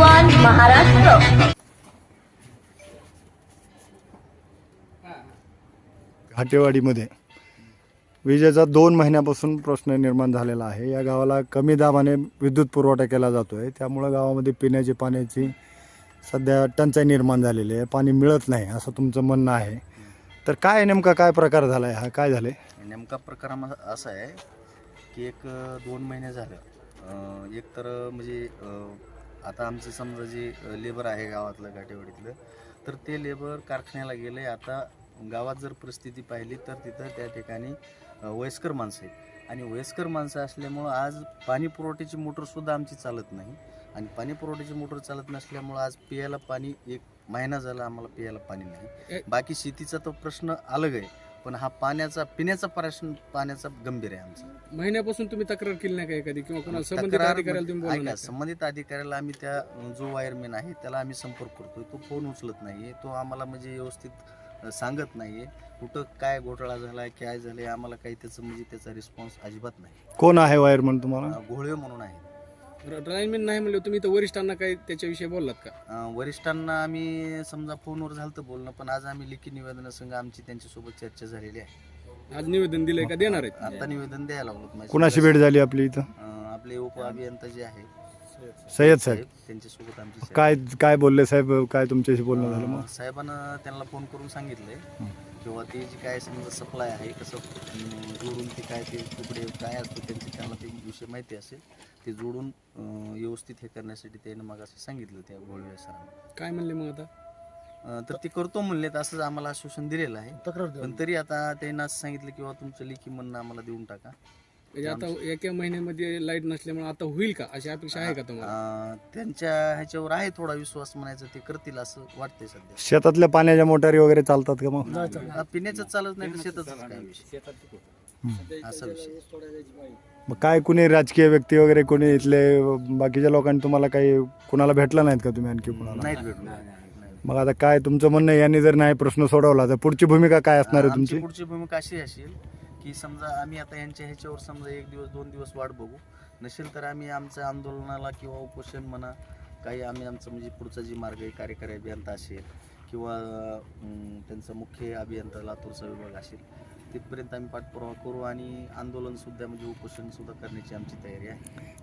भगवान महाराष्ट्र. घाटेवाडीमध्ये. विजेचा दोन महिन्यापासून प्रश्न निर्माण झालेला आहे. या गावाला कमी दाबाने विद्युत पुरवठा केला जातो आहे त्यामुळं गावामध्ये पिण्याची पाण्याची सध्या टंचाई निर्माण झालेली आहे. पाणी मिळत नाही असं तुमचं म्हणणं आहे. तर काय नेमका काय प्रकार झाला आहे हा काय झाले नेमका प्रकार असा आहे की एक दोन महिने झालं. एक तर म्हणजे आता आमचं समजा जे लेबर आहे गावातलं घाटेवाडीतलं तर ते लेबर कारखान्याला गेले. आता गावात जर परिस्थिती पाहिली तर तिथं त्या ठिकाणी वयस्कर माणसं आहेत. आणि वयस्कर माणसं असल्यामुळं आज पाणी पुरवठ्याची मोटरसुद्धा आमची चालत नाही. आणि पाणी पुरवठ्याची मोटर चालत नसल्यामुळं आज पियाला पाणी एक महिना झाला आम्हाला पियाला पाणी नाही. बाकी शेतीचा तो प्रश्न अलग आहे. पण हा पाण्याचा पिण्याचा प्रश्न पाण्याचा गंभीर आहे आमचा. महिन्यापासून तुम्ही तक्रार केली नाही का एखादी? किंवा कोणाला संबंधित तक्रार अधिकाऱ्याला तुम्ही बोलला ऐका, नाही का? संबंधित अधिकाऱ्याला आम्ही त्या जो वायरमॅन आहे त्याला आम्ही संपर्क करतोय. तो फोन उचलत नाहीये. तो आम्हाला म्हणजे व्यवस्थित अं, सांगत नाहीये. कुठं काय घोटाळा झालाय काय झालंय आम्हाला काही त्याचं म्हणजे त्याचा रिस्पॉन्स अजिबात नाही. कोण आहे वायरमन तुम्हाला? अं, घोळे म्हणून आहे. लाईनमॅन नाही म्हणलं तुम्ही तर वरिष्ठांना काही त्याच्याविषयी बोललात का? अं, वरिष्ठांना आम्ही समजा फोनवर झालं तर बोलणं पण आज आम्ही लिखित निवेदनासंग आमची त्यांच्यासोबत चर्चा झालेली आहे. आज निवेदन दिलंय का? देणार आहेत. आता निवेदन द्यायला लागलो. माझ्या कुणाशी भेट झाली आपली इथं? अं, आपले उप अभियंता जे आहे सय्यद साहेब. त्यांच्यासोबत आमची काय काय बोलले साहेब? काय तुमच्याशी बोलणं झालं मग? साहेबांना त्यांना फोन करून सांगितलंय. किंवा ते जे काय समजा सप्लाय आहे कसं अं, जोडून ते काय ते तुकडे काय असतो त्यांचे त्यांना ते विषय माहिती असेल ते जोडून अं, व्यवस्थित हे करण्यासाठी त्यानं मग असं सांगितलं त्या गोळवे सरांना. काय म्हणले मग आता? अं, तर ते करतो म्हणलेत असंच आम्हाला आश्वासन दिलेलं आहे. पण तरी आता त्यांना असं सांगितलं किंवा तुमचं लेखी म्हणणं आम्हाला देऊन टाका. म्हणजे आता एका महिन्यामध्ये लाइट नसल्यामुळे आता होईल का? अशी अपेक्षा आहे का तुम्हाला? अं, त्यांच्या ह्याच्यावर आहे थोडा विश्वास म्हणायचा ते करतील असं वाटतंय सध्या. शेतातल्या पाण्याच्या मोटारी वगैरे चालतात का मग? हा, पिण्याचं चालत नाही तर शेतातच काय विषय? असा विषय. मग काय कुणी राजकीय व्यक्ती वगैरे कोणी इथले बाकीच्या लोकांनी तुम्हाला काही कुणाला भेटलं नाहीत का तुम्ही आणखी कुणाला? नाहीत. मग आता काय तुमचं म्हणणं आहे, यांनी जर नाही प्रश्न सोडवला तर पुढची भूमिका काय असणार आहे आमची तुमची? पुढची भूमिका अशी असेल की समजा आम्ही आता यांच्या ह्याच्यावर समजा एक दिवस दोन दिवस वाट बघू. नसेल तर आम्ही आमच्या आंदोलनाला किंवा उपोषण म्हणा काही आम्ही आमचं म्हणजे पुढचा जी मार्ग आहे कार्यकारी अभियंता असेल किंवा त्यांचं मुख्य अभियंता लातूरचा विभाग असेल तिथपर्यंत आम्ही पाठपुरावा करू आणि आंदोलनसुद्धा म्हणजे उपोषणसुद्धा करण्याची आमची तयारी आहे.